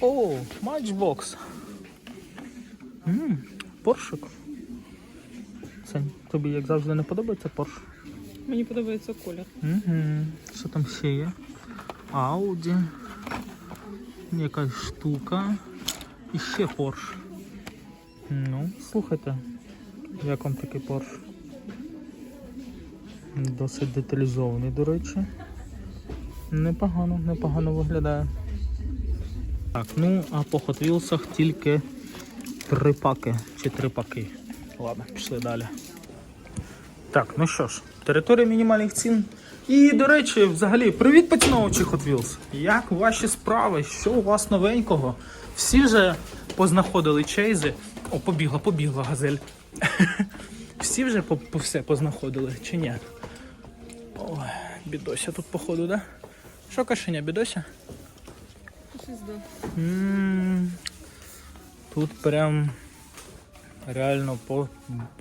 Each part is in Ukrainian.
О, матчбокс. Ммм, поршик. Сань, тобі як завжди не подобається порш? Мені подобається колір. Угу. Що там ще є? Ауді. Якась штука. І ще Порш. Ну, слухайте, як вам такий Порш? Досить деталізований, до речі. Непогано, непогано виглядає. Так, ну а по Hot Wheels тільки три паки чи три паки. Ладно, пішли далі. Так, ну що ж, територія мінімальних цін. І, до речі, взагалі, привіт, поціновувачі Hot Wheels. Як ваші справи? Що у вас новенького? Всі вже познаходили чейзи. О, побігла, побігла газель. Всі вже по, по все познаходили, чи ні? Ой, бідося тут, походу, да? Що кашеня, бідося? Щось да. Тут прям реально по-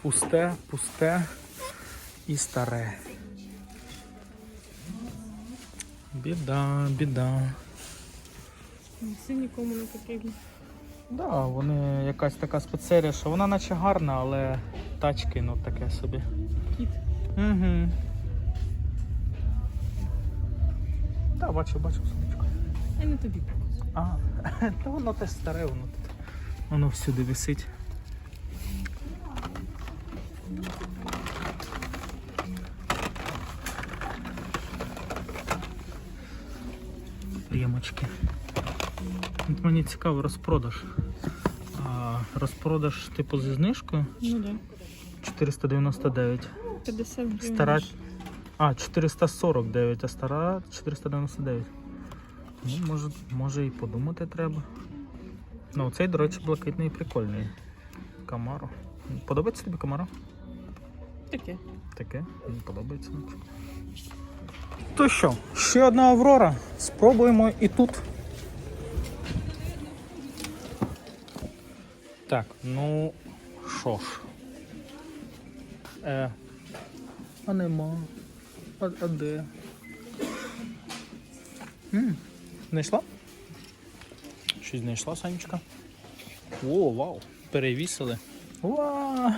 пусте, пусте і старе. Біда, біда. Це нікому не потрібно. Да, вони якась така спецсерія, що вона наче гарна, але тачки, ну таке собі. Кіт. Угу. Так, бачу, бачу сонечко. А не тобі. А, та воно теж старе, воно тут. Воно всюди висить. Ремочки. От мені цікаво розпродаж. А, розпродаж типу зі знижкою Ну да. 499. 50 гривень. Стара. А, 449, а стара 499. Ну, може, може і подумати треба. Ну, цей, до речі, блакитний і прикольний. Камаро. Подобається тобі Камаро? Таке. Таке? Мені подобається. То що, ще одна Аврора. Спробуємо і тут. Так, ну що ж. Е, а нема. А, а де? М, Знайшла? Щось знайшла, Санечка? О, вау! Перевісили. Вау!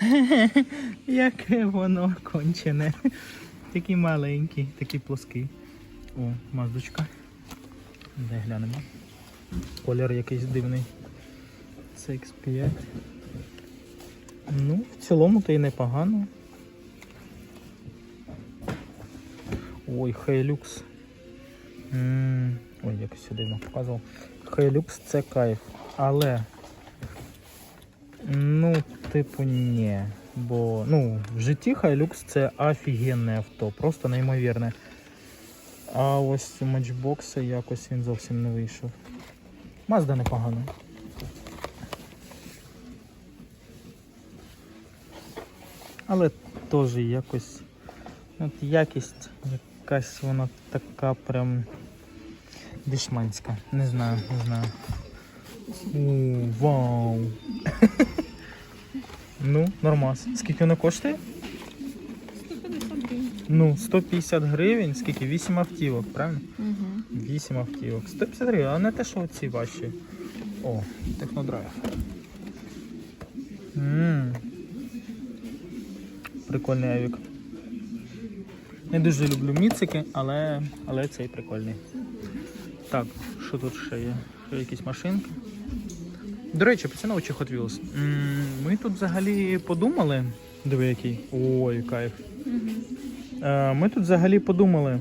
Яке воно кончене. Такий маленький, такий плоский. О, маздочка. Де глянемо. Колір якийсь дивний. Це X5. Ну, в цілому то і непогано. Ой, Hilux. М, Ой, якось дивно показував. Hilux це кайф. Але. Ну, типу, ні. Бо, ну, в житті Hilux це офігенне авто, просто неймовірне. А ось у матчбокса якось він зовсім не вийшов. Мазда непогана. Але теж якось. От якість якась вона така прям дешманська. Не знаю, не знаю. О, вау. ну, нормас. Скільки воно коштує? 150 гривень. Ну, 150 гривень, скільки? 8 автівок, правильно? Угу. 8 автівок. 150 гривень, а не те, що оці ваші. О, технодрайв. Ммм. Прикольний авік. Не дуже люблю міцики, але, але цей прикольний. Так, що тут ще є? Ще якісь машинки. До речі, поціновувачі Hot Wheels. Ми тут взагалі подумали. Диви який. Ой, кайф. Е, Ми тут взагалі подумали.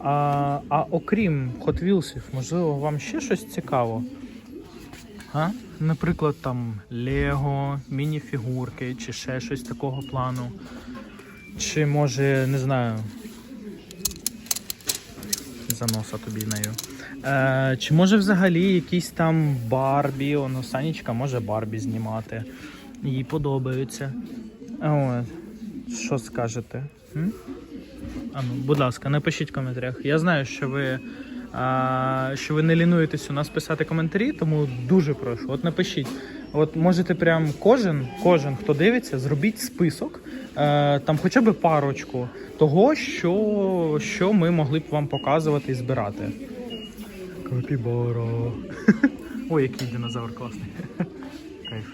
А, а окрім Hot Wheels, можливо, вам ще щось цікаво? А? Наприклад, там Лего, мініфігурки чи ще щось такого плану. Чи може, не знаю. Заноса тобі нею. Е, чи може взагалі якісь там Барбі, воно Санічка може Барбі знімати. Їй подобаються. От. Що скажете? М? А ну, будь ласка, напишіть в коментарях. Я знаю, що ви, а, що ви не лінуєтесь у нас писати коментарі, тому дуже прошу. От напишіть. От можете прям кожен, кожен, хто дивиться, зробіть список, е, там хоча б парочку того, що, що ми могли б вам показувати і збирати. Капібара. Ой, який динозавр класний. Кайф.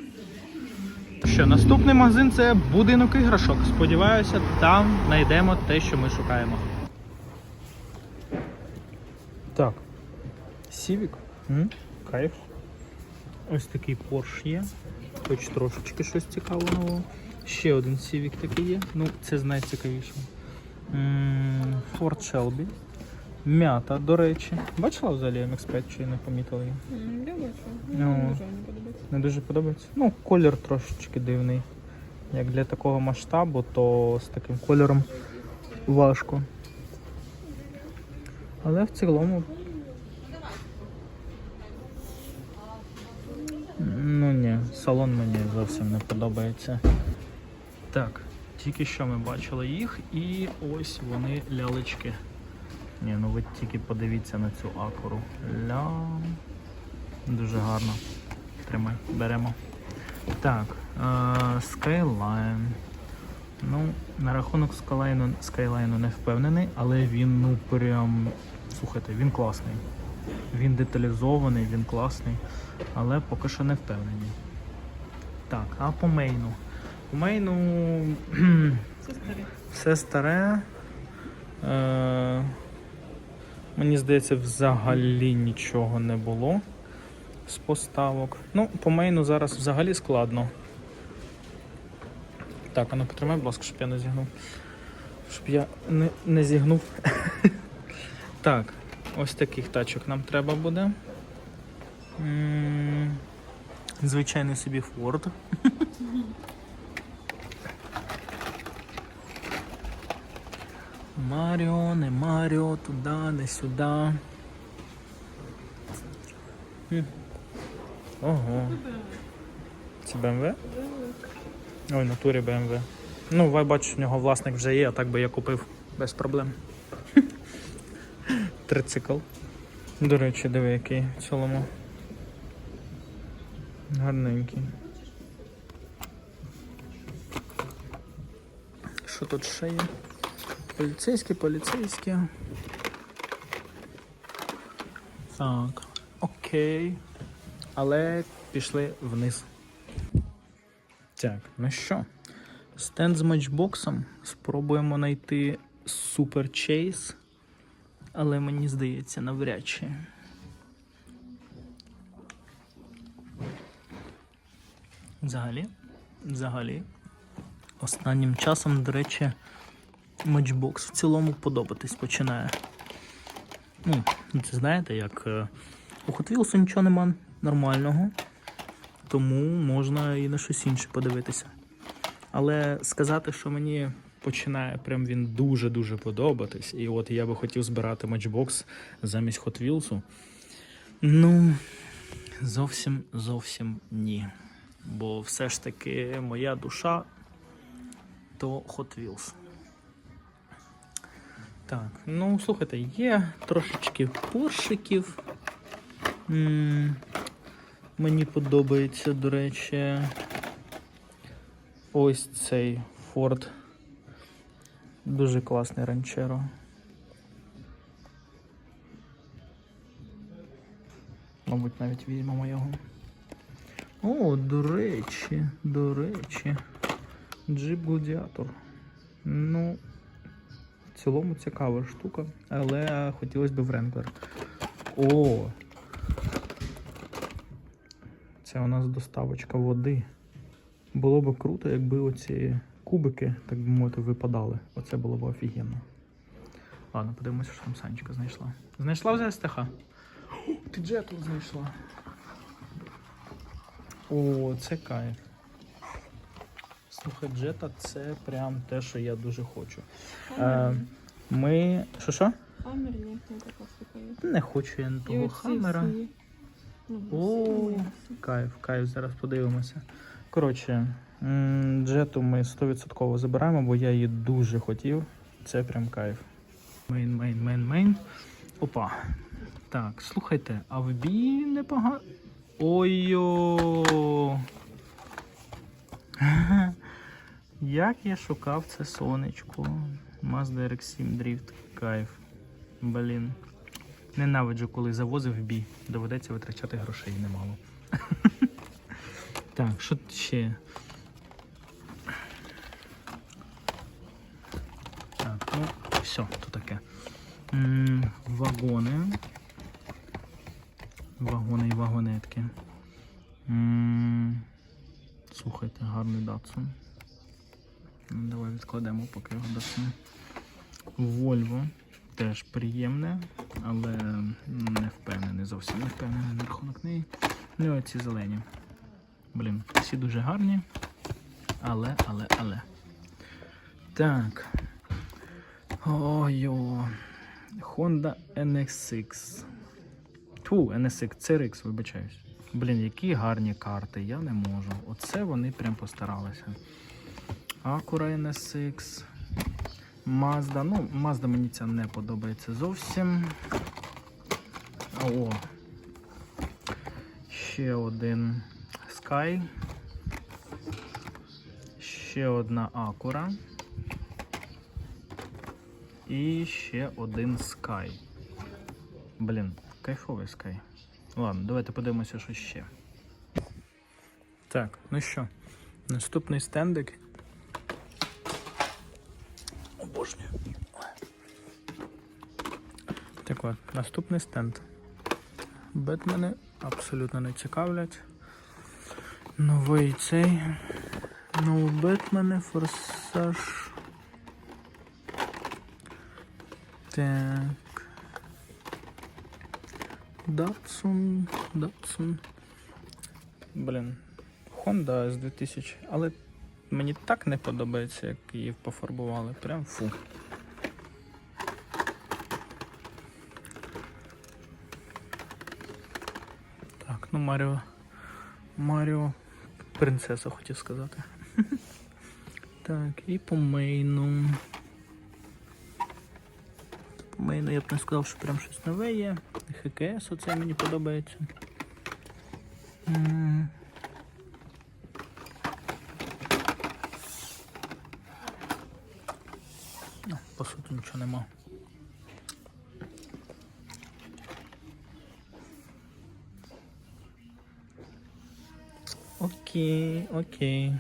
Що, наступний магазин це будинок іграшок. Сподіваюся, там знайдемо те, що ми шукаємо. Так. Сівік. Кайф. Ось такий Porsche є. Хоч трошечки щось цікавого нового. Ще один Civic такий є. Ну, це з найцікавішого. М, Ford Shelby. М'ята, до речі. Бачила взагалі MX5 чи не помітила її? Я бачу. Ну. Мені дуже не подобається. Не дуже подобається. Ну, колір трошечки дивний. Як для такого масштабу, то з таким кольором важко. Але в цілому. Ну ні, салон мені зовсім не подобається. Так, тільки що ми бачили їх, і ось вони лялечки. Ні, ну ви тільки подивіться на цю акуру. Ля. Дуже гарно. Тримай, беремо. Так, е, Skyline. Ну, на рахунок Skyline, Skyline не впевнений, але він, ну прям. Слухайте, він класний. Він деталізований, він класний, але поки що не впевнені. Так, а по мейну. По мейну Це старе. все старе. Е, мені здається, взагалі нічого не було з поставок. Ну, по мейну зараз взагалі складно. Так, а ну потримай, будь ласка, щоб я не зігнув. Щоб я не, не зігнув. так, ось таких тачок нам треба буде. Звичайний собі Ford. Маріо, не Маріо, туди, не сюди. Ого. Це БМВ? Ой, натурі БМВ. Ну, ви бачу, в нього власник вже є, а так би я купив без проблем. Трицикл. До речі, диви, який в цілому. Гарненький. Що тут ще є? Поліцейські, поліцейські. Так, окей. Але пішли вниз. Так, ну що? Стенд з матчбоксом. Спробуємо знайти Super Chase. Але мені здається, навряд чи. Взагалі. Взагалі. Останнім часом, до речі, матчбокс в цілому подобатись починає. Ну, це знаєте, як е, у Hot Wheels нічого нема нормального, тому можна і на щось інше подивитися. Але сказати, що мені починає прям він дуже-дуже подобатись, і от я би хотів збирати матчбокс замість Hot Wheels, ну, зовсім зовсім ні. Бо все ж таки моя душа то Hot Wheels. Так, ну слухайте, є трошечки поршиків. Мені подобається, до речі, ось цей Ford. Дуже класний ранчеро. Мабуть, навіть візьмемо його. О, до речі, до речі. Джип Гладіатор. Ну, в цілому цікава штука, але хотілося б Wrangler. О! Це у нас доставочка води. Було б круто, якби оці кубики, так би мовити, випадали. Оце було б офігенно. Ладно, подивимося, що там Санечка знайшла. Знайшла вже СТХ? Ти джетл знайшла. О, це кайф. Слухай, джета це прям те, що я дуже хочу. Е, ми. Що що? Хаммер є, не така штука є. Не хочу я І того хаммера. Ну, О, кайф, кайф, зараз подивимося. Коротше, джету ми 100% забираємо, бо я її дуже хотів. Це прям кайф. Мейн, мейн, мейн, мейн. Опа. Так, слухайте, а в бій непогано. Ой-йо! Як я шукав це сонечко. Mazda RX-7 Drift. Кайф. Блін. Ненавиджу, коли завозив в бій. Доведеться витрачати грошей немало. Так, що ще? Так, ну, все, то таке. Вагони. Вагони і вагонетки. Слухайте, гарний Датсун. Відкладемо поки його Датсун. Вольво теж приємне, але не впевнений, зовсім не впевнений на рахунок неї. Ну і оці зелені. Блін, всі дуже гарні. Але, але, але. Так. Ой-о. Honda NSX. Ту, NSX, CRX, вибачаюсь. Блін, які гарні карти, я не можу. Оце вони прям постаралися. Acura NSX. Mazda. Ну, Mazda мені ця не подобається зовсім. О. Ще один Sky. Ще одна Acura. І ще один Sky. Блін, кайфовий Sky. Ладно, давайте подивимося, що ще. Так, ну що, наступний стендик. От, наступний стенд. Бетмени абсолютно не цікавлять. Новий цей. Ну, Бетмени, форсаж. Так. Датсун, Датсун. Блін. Honda з 2000, але мені так не подобається, як її пофарбували. Прям фу. Так, ну Маріо. Маріо. Принцеса хотів сказати. Так, і по мейну. По мейну я б не сказав, що прям щось нове є. ХКС оце мені подобається. Ну, По суті нічого нема. Окей, окей.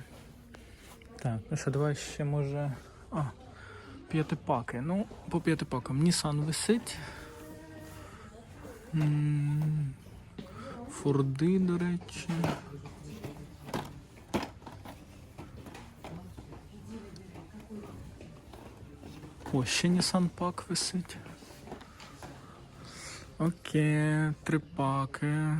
Так, ну що, давай ще може. А, п'ятипаки. Ну, по п'ятипакам. Nissan висить. Форди, до речі. О, ще Nissan пак висить. Окей, три паки.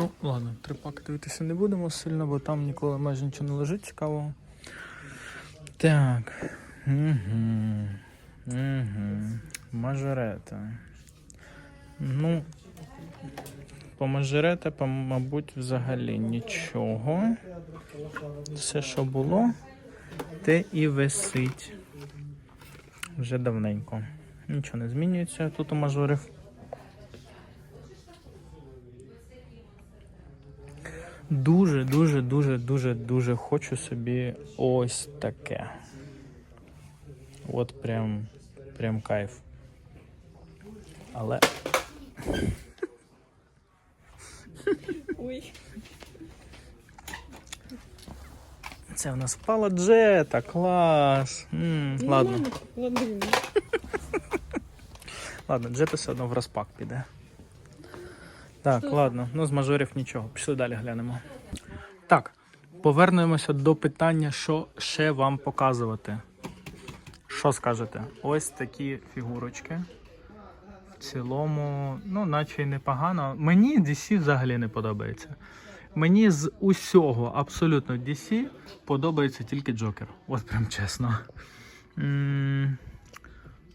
Ну, ладно, три паки дивитися не будемо сильно, бо там ніколи майже нічого не лежить цікавого. Так. Угу. Угу. Мажорета. Ну, по мажорета, мабуть, взагалі нічого. Все, що було, те і висить. Вже давненько. Нічого не змінюється тут у мажорів. Дуже, дуже, дуже, дуже, дуже хочу собі ось таке. От прям, прям кайф. Але Ой. це в нас впала джета, клас. М, Ну, ладно, ладно, ладно. ладно, джета все одно в розпак піде. Так, Що? ладно, ну з мажорів нічого. Пішли далі глянемо. Так, повернемося до питання, що ще вам показувати. Що скажете? Ось такі фігурочки. В цілому, ну, наче й непогано. Мені DC взагалі не подобається. Мені з усього абсолютно DC подобається тільки Джокер. От прям чесно.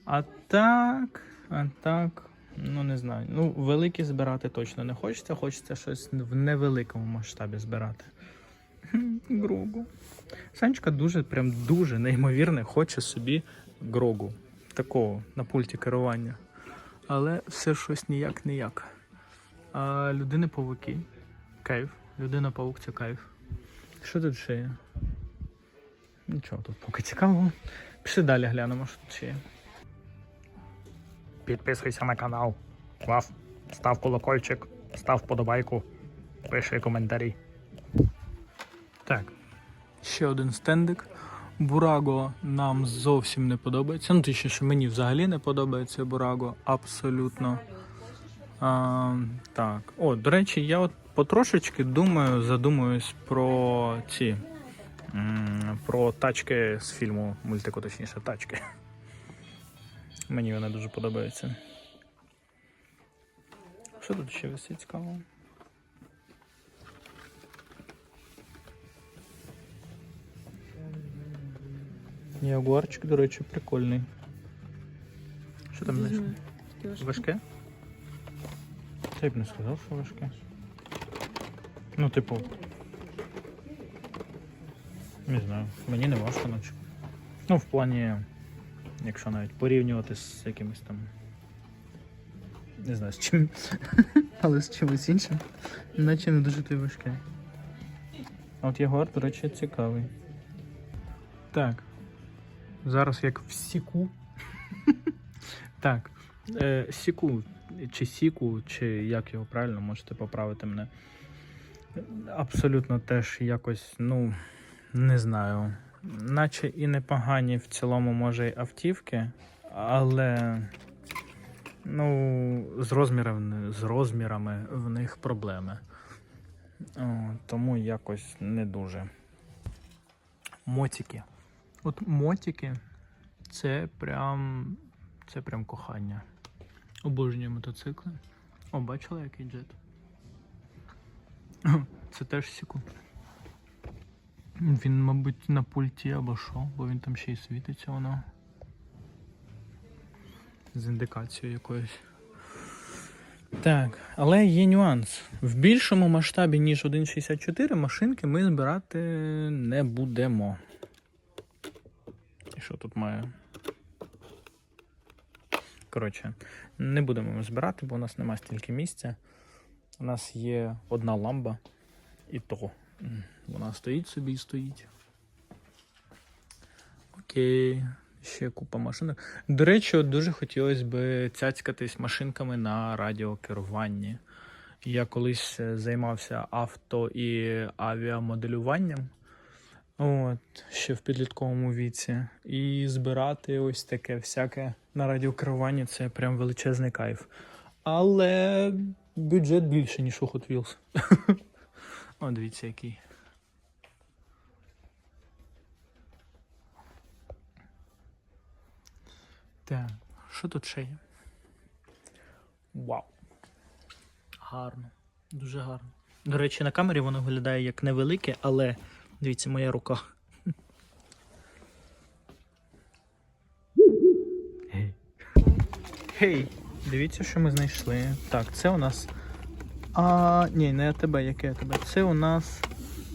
А так, а так, ну не знаю. Ну, великі збирати точно не хочеться. Хочеться щось в невеликому масштабі збирати. Грогу. Санечка дуже, прям дуже неймовірне, хоче собі Грогу. Такого на пульті керування. Але все щось ніяк ніяк. А людини павуки. Кайф. Людина павук це кайф. Що тут ще є? Нічого тут поки цікавого. Пішли далі глянемо, що тут ще є. Підписуйся на канал. Клав. Став колокольчик, став подобайку, пиши коментарі. Так. Ще один стендик. Бураго нам зовсім не подобається. Ну, точніше, мені взагалі не подобається Бураго. Абсолютно. А, так. О, до речі, я от потрошечки думаю, задумуюсь про ці. Про тачки з фільму мультику, точніше, тачки. Мені вони дуже подобаються. Що тут ще висить цікавого? Ягуарчик, до речі, прикольний. Що там знайшли? Важке? Я б не сказав, що важке. Ну, типу. Не знаю, мені не важко, наче. Ну, в плані, Якщо навіть порівнювати з якимось там. Не знаю з чим. Але з чимось іншим. Наче не дуже то й важке. А от Ягуар, до речі, цікавий. Так. Зараз як в сіку. так. Е, сіку, чи сіку, чи як його правильно, можете поправити мене. Абсолютно теж якось, ну, не знаю. Наче і непогані в цілому, може, й автівки, але ну, з, розмірами, з розмірами в них проблеми. О, тому якось не дуже. Мотики. От мотики це прям. Це прям кохання. Обожнюю мотоцикли. О, бачила, який джет? Це теж сіку. Він, мабуть, на пульті або що, бо він там ще й світиться воно. З індикацією якоюсь. Так, але є нюанс. В більшому масштабі, ніж 1.64, машинки ми збирати не будемо. І що тут має? Коротше, не будемо ми збирати, бо у нас немає стільки місця. У нас є одна ламба, і то. Вона стоїть собі і стоїть. Окей. Ще купа машинок. До речі, дуже хотілося б цяцькатись машинками на радіокеруванні. Я колись е, займався авто і авіамоделюванням. От, ще в підлітковому віці. І збирати ось таке всяке на радіокеруванні це прям величезний кайф. Але бюджет більше, ніж у Hot Wheels. О, дивіться, який. Так, що тут ще є? Вау. Гарно. Дуже гарно. До речі, на камері воно виглядає як невелике, але дивіться, моя рука. Гей. Дивіться, що ми знайшли. Так, це у нас. А, ні, не тебе, яке тебе. Це у нас.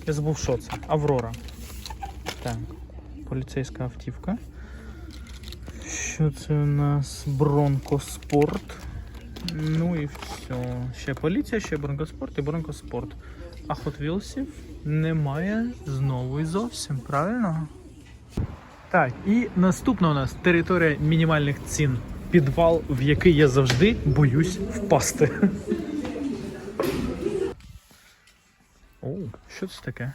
Я забув, що це. Аврора. Так. Поліцейська автівка. Що це у нас? Бронкоспорт. Ну і все. Ще поліція, ще бронкоспорт і бронкоспорт. А Hot Wheels'ів немає знову і зовсім, правильно? Так, і наступна у нас територія мінімальних цін. Підвал, в який я завжди боюсь впасти. О, що це таке?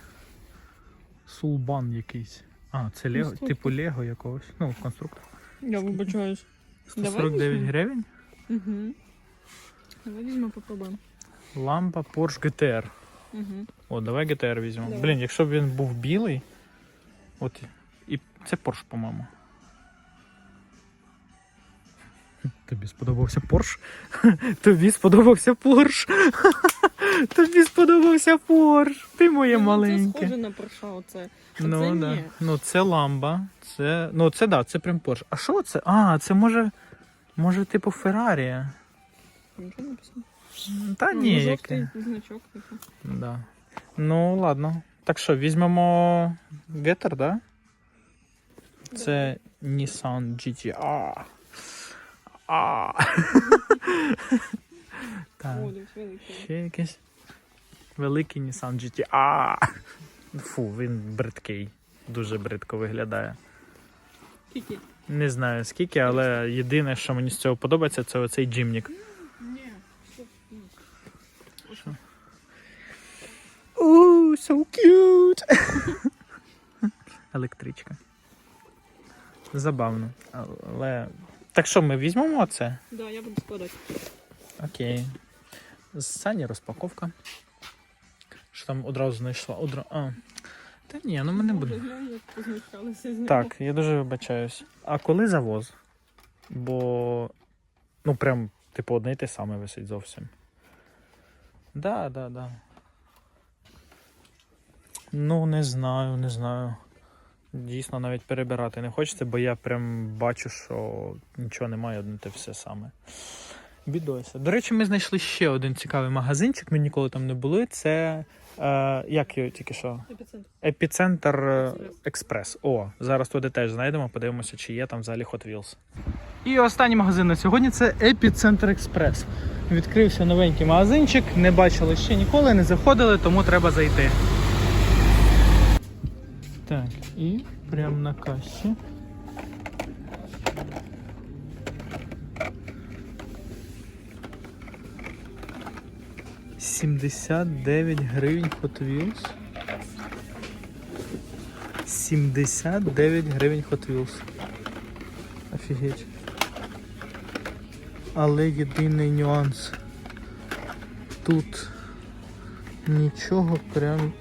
Сулбан якийсь. А, це Лего, типу Лего якогось. Ну, конструктор. Я вибачаюсь. 149 Давай гривень. Угу. Давай візьмемо попробуємо. Лампа Porsche GTR. Угу. О, давай GTR візьмемо. Блін, якщо б він був білий. От. І це Porsche, по-моєму. Тобі сподобався Porsche? Тобі сподобався Porsche? Тобі сподобався Porsche. Ти моє Ну, Це схоже на Порша, оце. Ну, Оце да. ні. ну це ламба. Це. Ну, це да, це прям Porsche. А що це? А, це може. Може, типу Феррарі. Нічого написано. Та Ну, ні, жовтий яке. значок. типу. Да. Ну, ладно. Так що, візьмемо Getter, да? Це Nissan GTR. А. так. Великий. Ще якийсь великий Nissan GTR. Фу, він бридкий. дуже бридко виглядає. Тільки. Не знаю скільки, але єдине, що мені з цього подобається, це оцей джимнік. Ні. Ooh, so cute! Електричка. Забавно. Але. Так що, ми візьмемо це? Да, я буду складати. Окей. З Сані розпаковка. Що там одразу знайшла? Одра... А. Та ні, ну ми не будемо. Нього. Так, я дуже вибачаюсь. А коли завоз? Бо. Ну, прям, типу, одне й те саме висить зовсім. Да, да, да. Ну, не знаю, не знаю. Дійсно, навіть перебирати не хочеться, бо я прям бачу, що нічого немає, одне те все саме. Бідося. До речі, ми знайшли ще один цікавий магазинчик, ми ніколи там не були. Це. Е, як його тільки що? Епіцентр. Епіцентр е, Експрес. Експрес. О, зараз туди теж знайдемо, подивимося, чи є там взагалі Hot Wheels. І останній магазин на сьогодні це Епіцентр Експрес. Відкрився новенький магазинчик, не бачили ще ніколи, не заходили, тому треба зайти. Так, і прямо на касі. Сімдесят дев'ять гривень Hot Wheels. 79 гривень Hot Wheels. Офігеть. Але єдиний нюанс. Тут нічого прям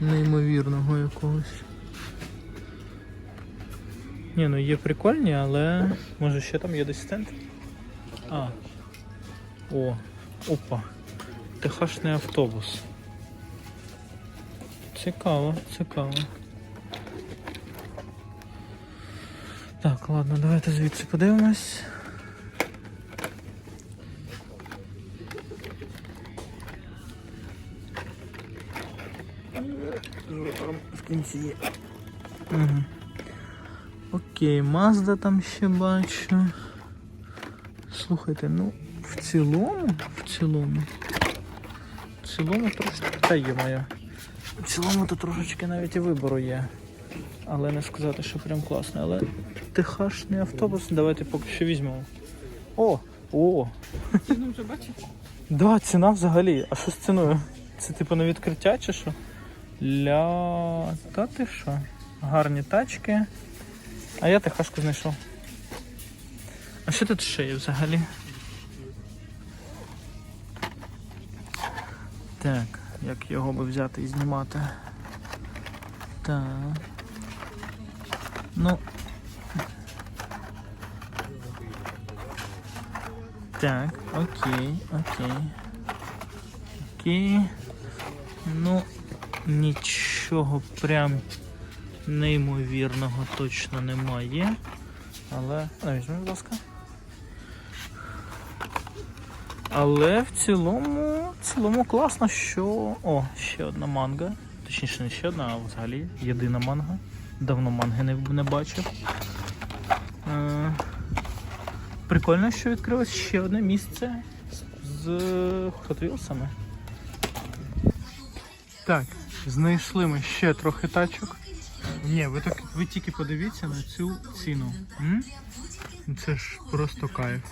неймовірного якогось. Ні, ну є прикольні, але може ще там є десь стенд? А. О, опа. Техашний автобус. Цікаво, цікаво. Так, ладно, давайте звідси подивимось. В кінці є. Угу. Окей, Mazda там ще бачу. Слухайте, ну, в цілому, в цілому. В цілому трошки. Та є моя. В цілому то трошечки навіть і вибору є. Але не сказати, що прям класно. Але техашний автобус, давайте поки що візьмемо. О! О! Ціну вже бачив? Да, ціна взагалі. А що з ціною? Це типу на відкриття чи що? Ля. Та ти що? Гарні тачки. А я техашку знайшов. А що тут ще є взагалі? Так, як його би взяти і знімати? Так. Ну. Так, окей, окей. Окей. Ну, нічого прям неймовірного точно немає. Але. А, будь ласка. Але в цілому, в цілому класно, що. О, ще одна манга. Точніше, не ще одна, а взагалі єдина манга. Давно манги не, не бачив. Е, прикольно, що відкрилось ще одне місце з Wheels'ами. Так, знайшли ми ще трохи тачок. Ні, ви, так, ви тільки подивіться на цю ціну. М? Це ж просто кайф.